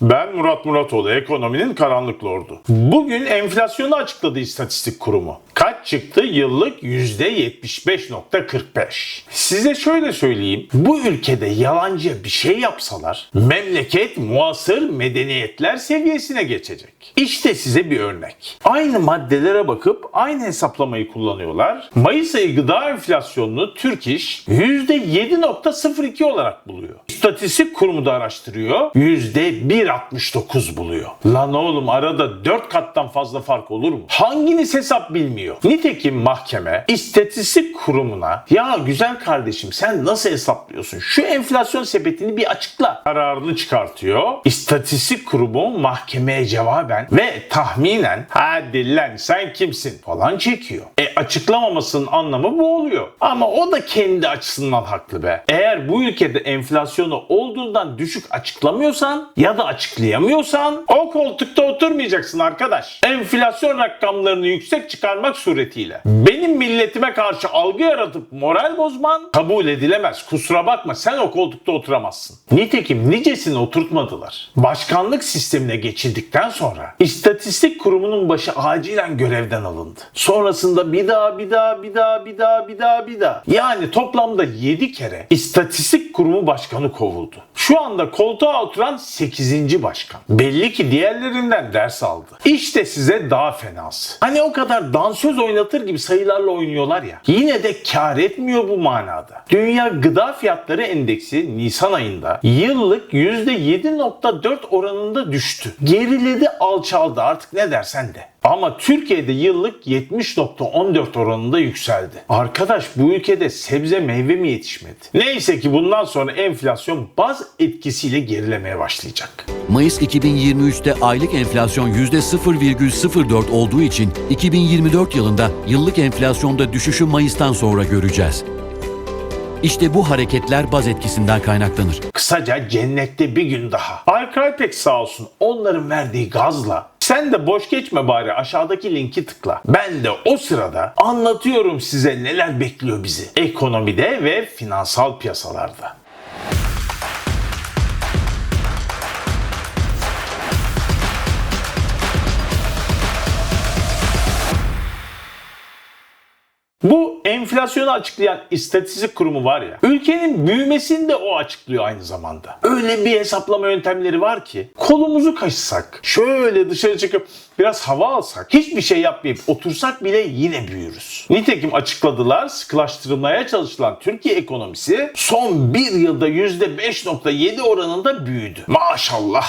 Ben Murat Muratoğlu, ekonominin karanlık lordu. Bugün enflasyonu açıkladı istatistik kurumu. Çıktı? Yıllık %75.45. Size şöyle söyleyeyim. Bu ülkede yalancı bir şey yapsalar memleket muasır medeniyetler seviyesine geçecek. İşte size bir örnek. Aynı maddelere bakıp aynı hesaplamayı kullanıyorlar. Mayıs ayı gıda enflasyonunu Türk İş %7.02 olarak buluyor. İstatistik kurumu da araştırıyor. %1.69 buluyor. Lan oğlum arada 4 kattan fazla fark olur mu? Hanginiz hesap bilmiyor? Nitekim mahkeme istatistik kurumuna ya güzel kardeşim sen nasıl hesaplıyorsun? Şu enflasyon sepetini bir açıkla. Kararını çıkartıyor. İstatistik kurumu mahkemeye cevaben ve tahminen hadi lan sen kimsin falan çekiyor. E açıklamamasının anlamı bu oluyor. Ama o da kendi açısından haklı be. Eğer bu ülkede enflasyonu olduğundan düşük açıklamıyorsan ya da açıklayamıyorsan o koltukta oturmayacaksın arkadaş. Enflasyon rakamlarını yüksek çıkarmak suretiyle benim milletime karşı algı yaratıp moral bozman kabul edilemez. Kusura bakma sen o koltukta oturamazsın. Nitekim nicesini oturtmadılar. Başkanlık sistemine geçildikten sonra istatistik kurumunun başı acilen görevden alındı. Sonrasında bir daha bir daha bir daha bir daha bir daha bir daha. Yani toplamda 7 kere istatistik kurumu başkanı kovuldu. Şu anda koltuğa oturan 8. başkan. Belli ki diğerlerinden ders aldı. İşte size daha fenası. Hani o kadar dansöz oynatır gibi sayılarla oynuyorlar ya. Yine de kar etmiyor bu manada. Dünya Gıda Fiyatları Endeksi Nisan ayında yıllık %7.4 oranında düştü. Geriledi alçaldı artık ne dersen de. Ama Türkiye'de yıllık 70.14 oranında yükseldi. Arkadaş bu ülkede sebze meyve mi yetişmedi? Neyse ki bundan sonra enflasyon baz etkisiyle gerilemeye başlayacak. Mayıs 2023'te aylık enflasyon %0,04 olduğu için 2024 yılında yıllık enflasyonda düşüşü Mayıs'tan sonra göreceğiz. İşte bu hareketler baz etkisinden kaynaklanır. Kısaca cennette bir gün daha. Alkralpek sağ olsun onların verdiği gazla sen de boş geçme bari aşağıdaki linki tıkla. Ben de o sırada anlatıyorum size neler bekliyor bizi. Ekonomide ve finansal piyasalarda. Enflasyonu açıklayan istatistik kurumu var ya, ülkenin büyümesini de o açıklıyor aynı zamanda. Öyle bir hesaplama yöntemleri var ki, kolumuzu kaşısak, şöyle dışarı çıkıp biraz hava alsak, hiçbir şey yapmayıp otursak bile yine büyürüz. Nitekim açıkladılar, sıkılaştırılmaya çalışılan Türkiye ekonomisi son bir yılda %5.7 oranında büyüdü. Maşallah.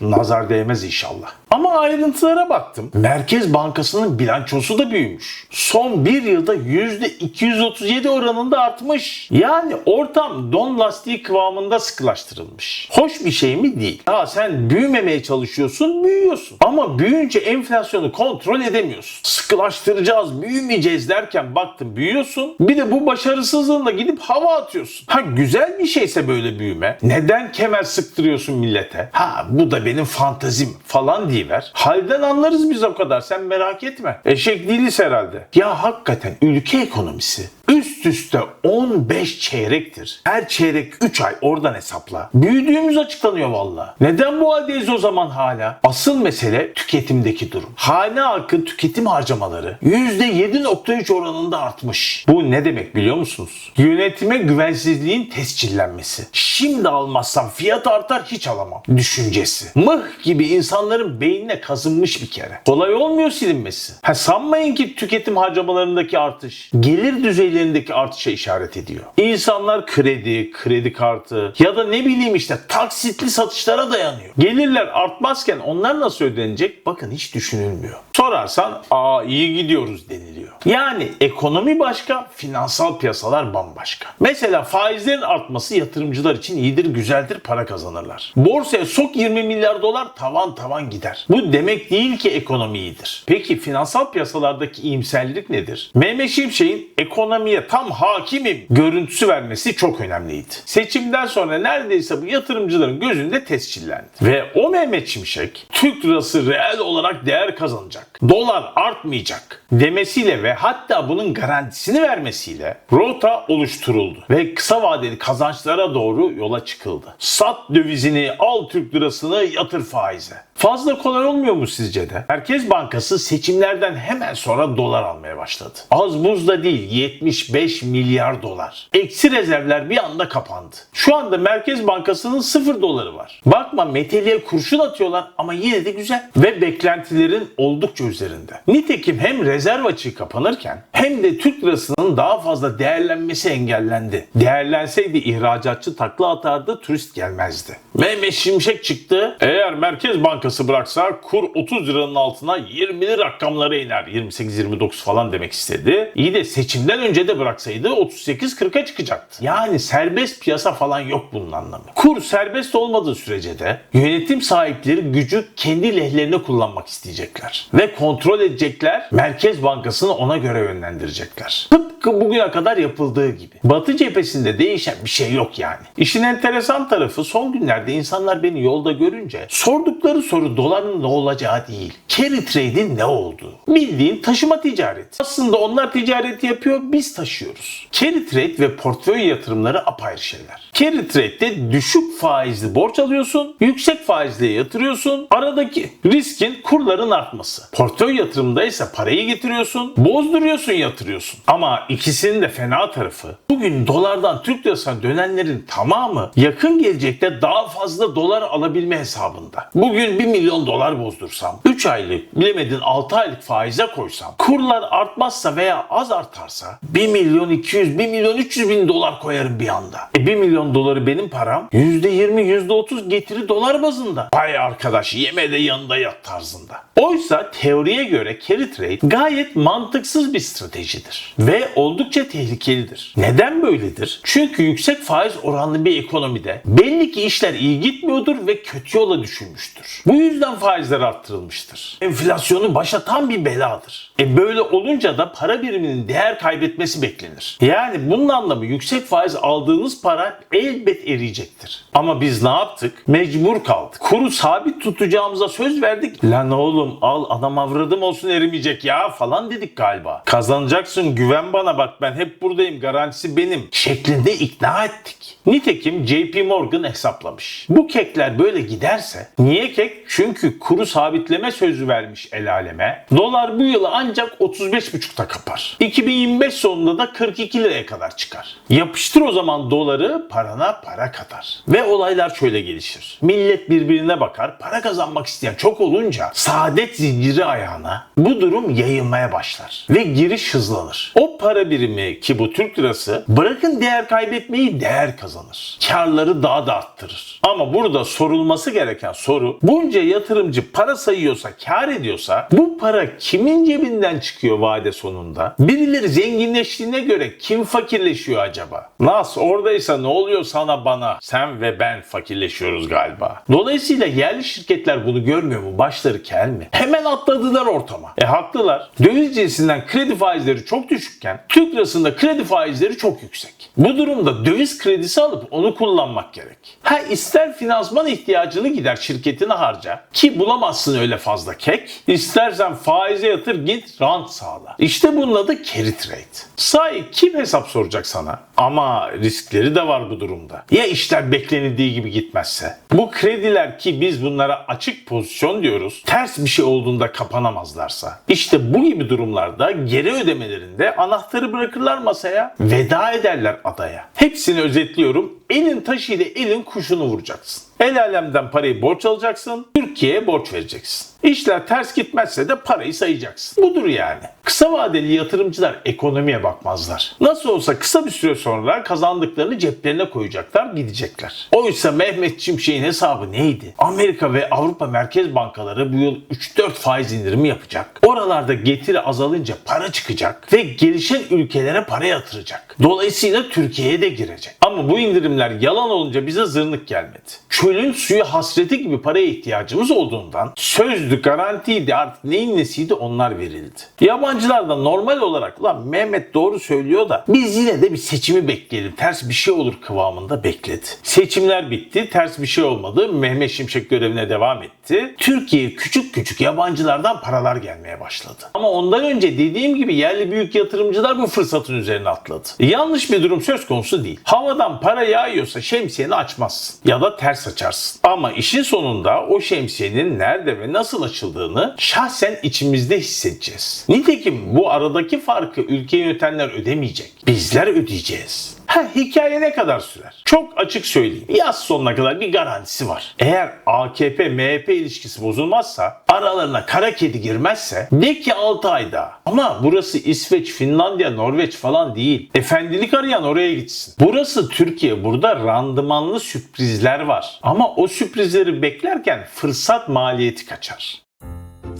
Nazar değmez inşallah. Ama ayrıntılara baktım. Merkez Bankası'nın bilançosu da büyümüş. Son bir yılda %237 oranında artmış. Yani ortam don lastiği kıvamında sıkılaştırılmış. Hoş bir şey mi? Değil. Ya sen büyümemeye çalışıyorsun, büyüyorsun. Ama büyüyünce enflasyonu kontrol edemiyorsun. Sıkılaştıracağız, büyümeyeceğiz derken baktın büyüyorsun. Bir de bu başarısızlığınla gidip hava atıyorsun. Ha güzel bir şeyse böyle büyüme. Neden kemer sıktırıyorsun millete? Ha bu da benim fantazim falan diye ver. Halden anlarız biz o kadar sen merak etme. Eşek değiliz herhalde. Ya hakikaten ülke ekonomisi üst üste 15 çeyrektir. Her çeyrek 3 ay oradan hesapla. Büyüdüğümüz açıklanıyor valla. Neden bu haldeyiz o zaman hala? Asıl mesele tüketimdeki durum. Hane halkın tüketim harcamaları %7.3 oranında artmış. Bu ne demek biliyor musunuz? Yönetime güvensizliğin tescillenmesi. Şimdi almazsam fiyat artar hiç alamam. Düşüncesi. Mıh gibi insanların beynine kazınmış bir kere. Kolay olmuyor silinmesi. Ha sanmayın ki tüketim harcamalarındaki artış gelir düzeylerindeki artışa işaret ediyor. İnsanlar kredi, kredi kartı ya da ne bileyim işte taksitli satışlara dayanıyor. Gelirler artmazken onlar nasıl ödenecek? Bakın hiç düşünülmüyor. Sorarsan aa iyi gidiyoruz deniliyor. Yani ekonomi başka, finansal piyasalar bambaşka. Mesela faizlerin artması yatırımcılar için iyidir, güzeldir, para kazanırlar. Borsaya sok 20 milyar dolar tavan tavan gider. Bu demek değil ki ekonomi iyidir. Peki finansal piyasalardaki iyimserlik nedir? Mehmet Şimşek'in ekonomiye tam hakimim görüntüsü vermesi çok önemliydi. Seçimden sonra neredeyse bu yatırımcıların gözünde tescillendi. Ve o Mehmet Şimşek Türk lirası reel olarak değer kazanacak. Dolar artmayacak demesiyle ve hatta bunun garantisini vermesiyle rota oluşturuldu ve kısa vadeli kazançlara doğru yola çıkıldı. Sat dövizini, al Türk lirasını, yatır faize. Fazla kolay olmuyor mu sizce de? Merkez Bankası seçimlerden hemen sonra dolar almaya başladı. Az buz da değil 75 milyar dolar. Eksi rezervler bir anda kapandı. Şu anda Merkez Bankası'nın sıfır doları var. Bakma meteliğe kurşun atıyorlar ama yine de güzel. Ve beklentilerin oldukça üzerinde. Nitekim hem rezerv açığı kapanırken hem de Türk lirasının daha fazla değerlenmesi engellendi. Değerlenseydi ihracatçı takla atardı, turist gelmezdi. Mehmet Şimşek çıktı. Eğer Merkez Bankası bıraksa kur 30 liranın altına 20'li rakamlara iner. 28-29 falan demek istedi. İyi de seçimden önce de bıraksaydı 38-40'a çıkacaktı. Yani serbest piyasa falan yok bunun anlamı. Kur serbest olmadığı sürece de yönetim sahipleri gücü kendi lehlerine kullanmak isteyecekler. Ve kontrol edecekler. Merkez Bankası'nı ona göre yönlendirecekler. Tıpkı bugüne kadar yapıldığı gibi. Batı cephesinde değişen bir şey yok yani. İşin enteresan tarafı son günlerde insanlar beni yolda görünce sordukları soru doların ne olacağı değil. Carry trade'in ne olduğu. Bildiğin taşıma ticareti. Aslında onlar ticareti yapıyor, biz taşıyoruz. Carry trade ve portföy yatırımları apayrı şeyler. Carry trade'de düşük faizli borç alıyorsun, yüksek faizle yatırıyorsun. Aradaki riskin kurların artması. Portföy yatırımda ise parayı getiriyorsun, bozduruyorsun, yatırıyorsun. Ama ikisinin de fena tarafı bugün dolardan Türk lirasına dönenlerin tamamı yakın gelecekte daha fazla dolar alabilme hesabında. Bugün 1 milyon dolar bozdursam, 3 aylık bilemedin 6 aylık faize koysam, kurlar artmazsa veya az artarsa 1 milyon 200, 1 milyon 300 bin dolar koyarım bir anda. E 1 milyon doları benim param %20, %30 getiri dolar bazında. Vay arkadaş yeme de yanında yat tarzında. Oysa teoriye göre carry trade gayet mantıksız bir stratejidir. Ve oldukça tehlikelidir. Neden böyledir? Çünkü yüksek faiz oranlı bir ekonomide belli ki işler iyi gitmiyordur ve kötü yola düşülmüştür. Bu yüzden faizler arttırılmıştır. Enflasyonu başa tam bir beladır. E böyle olunca da para biriminin değer kaybetmesi beklenir. Yani bunun anlamı yüksek faiz aldığınız para elbet eriyecektir. Ama biz ne yaptık? Mecbur kaldık. Kuru sabit tutacağımıza söz verdik. Lan oğlum al adam avradım olsun erimeyecek ya falan dedik galiba. Kazanacaksın güven bana bak ben hep buradayım garantisi benim şeklinde ikna ettik. Nitekim JP Morgan hesaplamış. Bu kekler böyle giderse niye kek? Çünkü kuru sabitleme sözü vermiş el aleme. Dolar bu yıl ancak 35,5'ta kapar. 2025 sonunda da 42 liraya kadar çıkar. Yapıştır o zaman doları parana para katar. Ve olaylar şöyle gelişir. Millet birbirine bakar. Para kazanmak isteyen çok olunca saadet zinciri ayağına bu durum yayılmaya başlar. Ve giriş hızlanır. O para birimi ki bu Türk lirası bırakın değer kaybetmeyi değer kazanır. Karları daha da arttırır. Ama burada sorulması gereken soru bunca yatırımcı para sayıyorsa, kar ediyorsa bu para kimin cebinden çıkıyor vade sonunda? Birileri zenginleştiğine göre kim fakirleşiyor acaba? Nas oradaysa ne oluyor sana bana? Sen ve ben fakirleşiyoruz galiba. Dolayısıyla yerli şirketler bunu görmüyor mu? Başları kel mi? Hemen atladılar ortama. E haklılar. Döviz cinsinden kredi faizleri çok düşükken Türk lirasında kredi faizleri çok yüksek. Bu durumda döviz kredisi alıp onu kullanmak gerek. Ha ister finansman ihtiyacını gider şirketine harca ki bulamazsın öyle fazla kek. İstersen faize yatır git rant sağla. İşte bunun adı carry trade. Sahi kim hesap soracak sana? Ama riskleri de var bu durumda. Ya işler beklenildiği gibi gitmezse? Bu krediler ki biz bunlara açık pozisyon diyoruz. Ters bir şey olduğunda kapanamazlarsa. İşte bu gibi durumlarda geri ödemelerinde anahtarı bırakırlar masaya. Veda ederler adaya. Hepsini özetliyorum. Elin taşıyla elin kuşunu vuracaksın. El alemden parayı borç alacaksın. Türkiye'ye borç vereceksin. İşler ters gitmezse de parayı sayacaksın. Budur yani. Kısa vadeli yatırımcılar ekonomiye bakmazlar. Nasıl olsa kısa bir süre sonra kazandıklarını ceplerine koyacaklar, gidecekler. Oysa Mehmet Şimşek'in hesabı neydi? Amerika ve Avrupa Merkez Bankaları bu yıl 3-4 faiz indirimi yapacak. Oralarda getiri azalınca para çıkacak ve gelişen ülkelere para yatıracak. Dolayısıyla Türkiye'ye de girecek. Ama bu indirimler yalan olunca bize zırnık gelmedi. Çölün suyu hasreti gibi paraya ihtiyacımız olduğundan söz %100'lük garantiydi artık neyin nesiydi onlar verildi. Yabancılar da normal olarak lan Mehmet doğru söylüyor da biz yine de bir seçimi bekleyelim ters bir şey olur kıvamında bekledi. Seçimler bitti ters bir şey olmadı Mehmet Şimşek görevine devam etti. Türkiye'ye küçük küçük yabancılardan paralar gelmeye başladı. Ama ondan önce dediğim gibi yerli büyük yatırımcılar bu fırsatın üzerine atladı. Yanlış bir durum söz konusu değil. Havadan para yağıyorsa şemsiyeni açmazsın ya da ters açarsın. Ama işin sonunda o şemsiyenin nerede ve nasıl açıldığını şahsen içimizde hissedeceğiz. Nitekim bu aradaki farkı ülke yönetenler ödemeyecek. Bizler ödeyeceğiz. Ha, hikaye ne kadar sürer? Çok açık söyleyeyim. Yaz sonuna kadar bir garantisi var. Eğer AKP-MHP ilişkisi bozulmazsa, aralarına kara kedi girmezse de ki 6 ayda. Ama burası İsveç, Finlandiya, Norveç falan değil. Efendilik arayan oraya gitsin. Burası Türkiye. Burada randımanlı sürprizler var. Ama o sürprizleri beklerken fırsat maliyeti kaçar.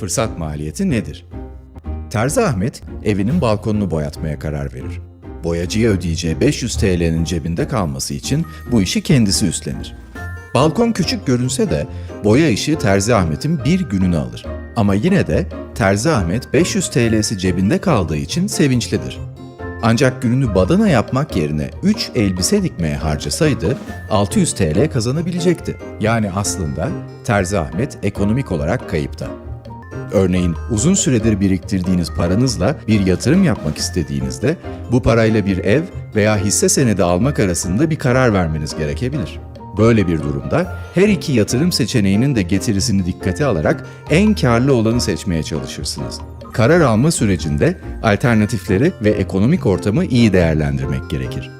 Fırsat maliyeti nedir? Terzi Ahmet evinin balkonunu boyatmaya karar verir. Boyacıya ödeyeceği 500 TL'nin cebinde kalması için bu işi kendisi üstlenir. Balkon küçük görünse de boya işi Terzi Ahmet'in bir gününü alır. Ama yine de Terzi Ahmet 500 TL'si cebinde kaldığı için sevinçlidir. Ancak gününü badana yapmak yerine 3 elbise dikmeye harcasaydı 600 TL kazanabilecekti. Yani aslında Terzi Ahmet ekonomik olarak kayıpta. Örneğin uzun süredir biriktirdiğiniz paranızla bir yatırım yapmak istediğinizde bu parayla bir ev veya hisse senedi almak arasında bir karar vermeniz gerekebilir. Böyle bir durumda her iki yatırım seçeneğinin de getirisini dikkate alarak en karlı olanı seçmeye çalışırsınız. Karar alma sürecinde alternatifleri ve ekonomik ortamı iyi değerlendirmek gerekir.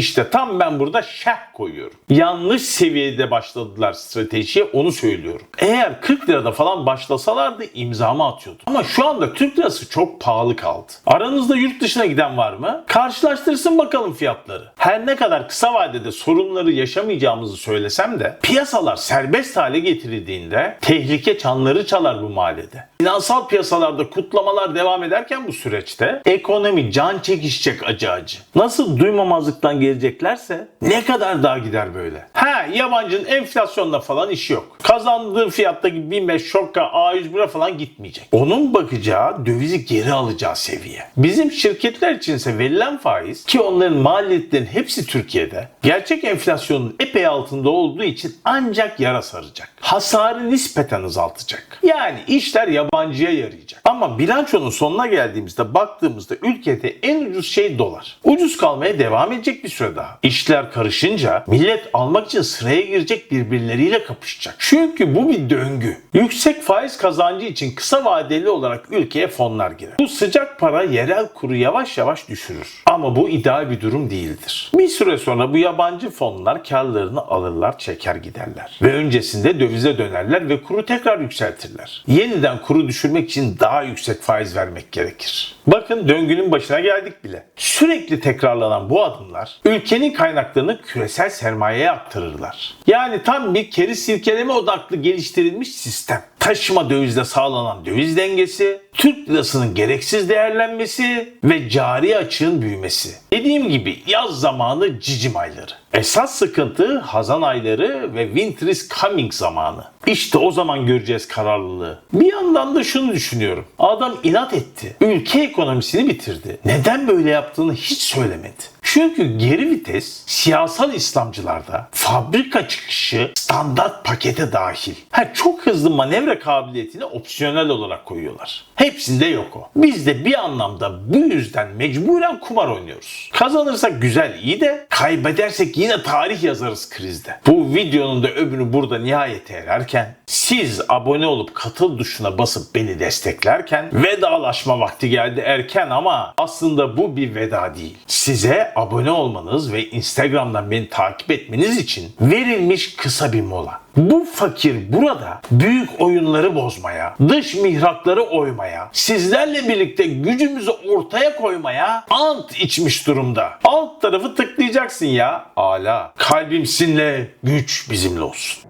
İşte tam ben burada şah koyuyorum. Yanlış seviyede başladılar stratejiye onu söylüyorum. Eğer 40 lirada falan başlasalardı imzamı atıyordum. Ama şu anda Türk lirası çok pahalı kaldı. Aranızda yurt dışına giden var mı? Karşılaştırsın bakalım fiyatları. Her ne kadar kısa vadede sorunları yaşamayacağımızı söylesem de piyasalar serbest hale getirildiğinde tehlike çanları çalar bu mahallede. Finansal piyasalarda kutlamalar devam ederken bu süreçte ekonomi can çekişecek acı acı. Nasıl duymamazlıktan geleceklerse ne kadar daha gider böyle. Ha yabancının enflasyonla falan işi yok. Kazandığı fiyattaki BİM'e, şoka, A101'e falan gitmeyecek. Onun bakacağı dövizi geri alacağı seviye. Bizim şirketler içinse verilen faiz ki onların maliyetlerin hepsi Türkiye'de gerçek enflasyonun epey altında olduğu için ancak yara saracak. Hasarı nispeten azaltacak. Yani işler yabancıya yarayacak. Ama bilançonun sonuna geldiğimizde baktığımızda ülkede en ucuz şey dolar. Ucuz kalmaya devam edecek bir süre daha. İşler karışınca millet almak için sıraya girecek birbirleriyle kapışacak. Çünkü bu bir döngü. Yüksek faiz kazancı için kısa vadeli olarak ülkeye fonlar girer. Bu sıcak para yerel kuru yavaş yavaş düşürür. Ama bu ideal bir durum değildir. Bir süre sonra bu yabancı fonlar karlarını alırlar, çeker giderler. Ve öncesinde dövize dönerler ve kuru tekrar yükseltirler. Yeniden kuru düşürmek için daha yüksek faiz vermek gerekir. Bakın döngünün başına geldik bile. Sürekli tekrarlanan bu adımlar ülkenin kaynaklarını küresel sermayeye aktarırlar. Yani tam bir keri silkeleme odaklı geliştirilmiş sistem. Taşıma dövizle sağlanan döviz dengesi, Türk lirasının gereksiz değerlenmesi ve cari açığın büyümesi. Dediğim gibi yaz zamanı cicim ayları. Esas sıkıntı hazan ayları ve winter is coming zamanı. İşte o zaman göreceğiz kararlılığı. Bir yandan da şunu düşünüyorum. Adam inat etti. Ülke ekonomisini bitirdi. Neden böyle yaptığını hiç söylemedi. Çünkü geri vites siyasal İslamcılarda fabrika çıkışı standart pakete dahil. Ha, çok hızlı manevra kabiliyetini opsiyonel olarak koyuyorlar. Hepsinde yok o. Biz de bir anlamda bu yüzden mecburen kumar oynuyoruz. Kazanırsak güzel iyi de kaybedersek yine tarih yazarız krizde. Bu videonun da öbürü burada nihayete ererken siz abone olup katıl tuşuna basıp beni desteklerken vedalaşma vakti geldi erken ama aslında bu bir veda değil. Size abone olmanız ve Instagram'dan beni takip etmeniz için verilmiş kısa bir mola. Bu fakir burada büyük oyunları bozmaya, dış mihrakları oymaya, sizlerle birlikte gücümüzü ortaya koymaya ant içmiş durumda. Alt tarafı tıklayacaksın ya. Ala. Kalbimsinle güç bizimle olsun.